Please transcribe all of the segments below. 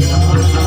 Gracias.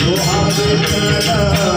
Sohag